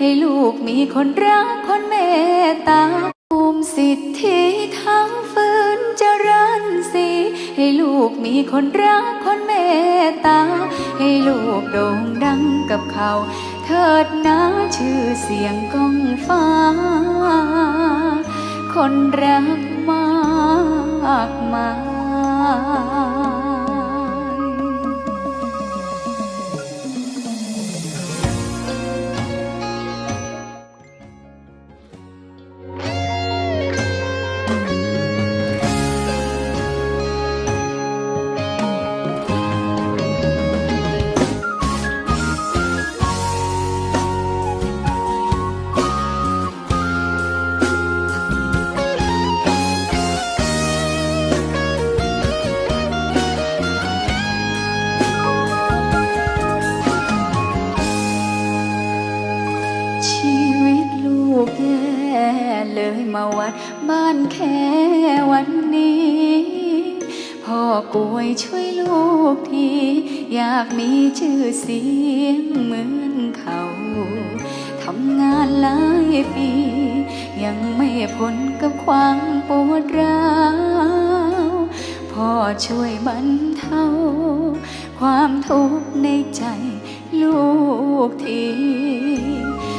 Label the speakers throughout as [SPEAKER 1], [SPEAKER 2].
[SPEAKER 1] ให้ลูกมีคนรักคนเมตตาภูมิสิทธิทั้งฟื้นเจริญสีให้ลูกมีคนรักคนเมตตา ให้ลูกโด่งดังกับเขา เถิดนะชื่อเสียงก้องฟ้า คนรักมากมาย มาวัดบ้านแค่วันนี้พ่อกวยช่วยลูกที อยากมีชื่อเสียงเหมือนเขาทำงานหลายปี ยังไม่พ้นกับความปวดร้าวพ่อช่วยบรรเทาความทุกข์ในใจลูกที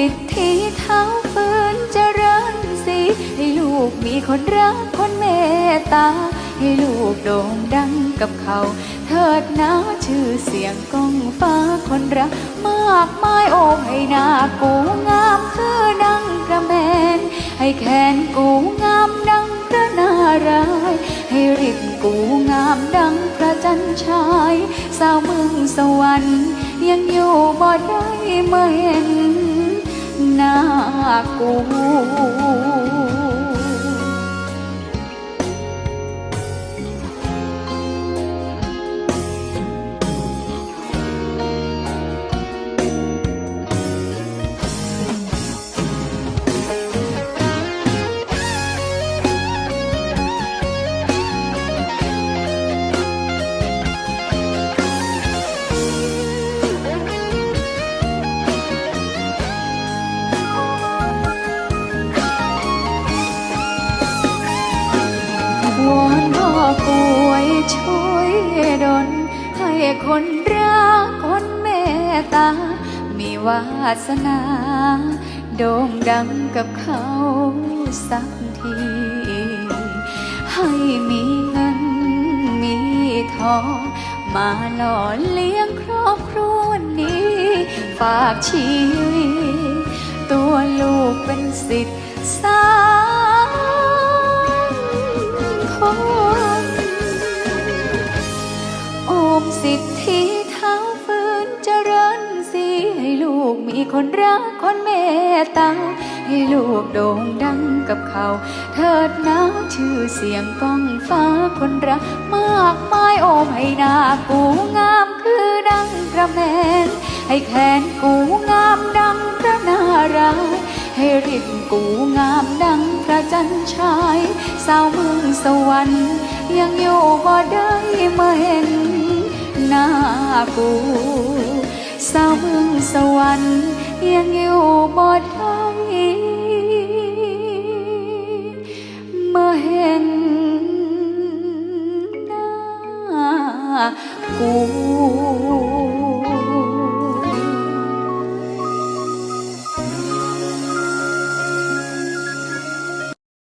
[SPEAKER 1] สิทธิเท้าฟื้นเจริญสีให้ลูกมีคนรักคนเมตตา ให้ลูกโด่งดังกับเขา เถิดนะชื่อเสียงก้องฟ้าคนรัก มากมายโอมให้หนากูงามคือดังกระแมน ให้แขนกูงามดังพระนารายให้ริบกูงามดังพระจันทร์ฉายสาวเมืองสวรรค์ยังอยู่บ่ได้เมื่อเห็น น่ากลัว คนรักคนเมตตา มีวาสนา โด่งดังกับเขาสักที ให้มีเงินมีทอง มาหล่อเลี้ยงครอบครัวนี้ ฝากชีวิตตัวลูกเป็นสิทธิ์สา มีคนรักคนเมตตาให้ลูกโด่งดังกับเขา เถิดนะชื่อเสียงก้องฟ้าคนรักมากมายโอมให้หน้ากูงามคือดังกระแมน ให้แขนกูงามดังพระนารายให้ริบกูงามดังพระจันทร์ฉายสาวเมืองสวรรค์ยังอยู่บ่ได้มื่อเห็นหน้ากู สาวเมืองสวรรค์ยังอยู่บ่ได้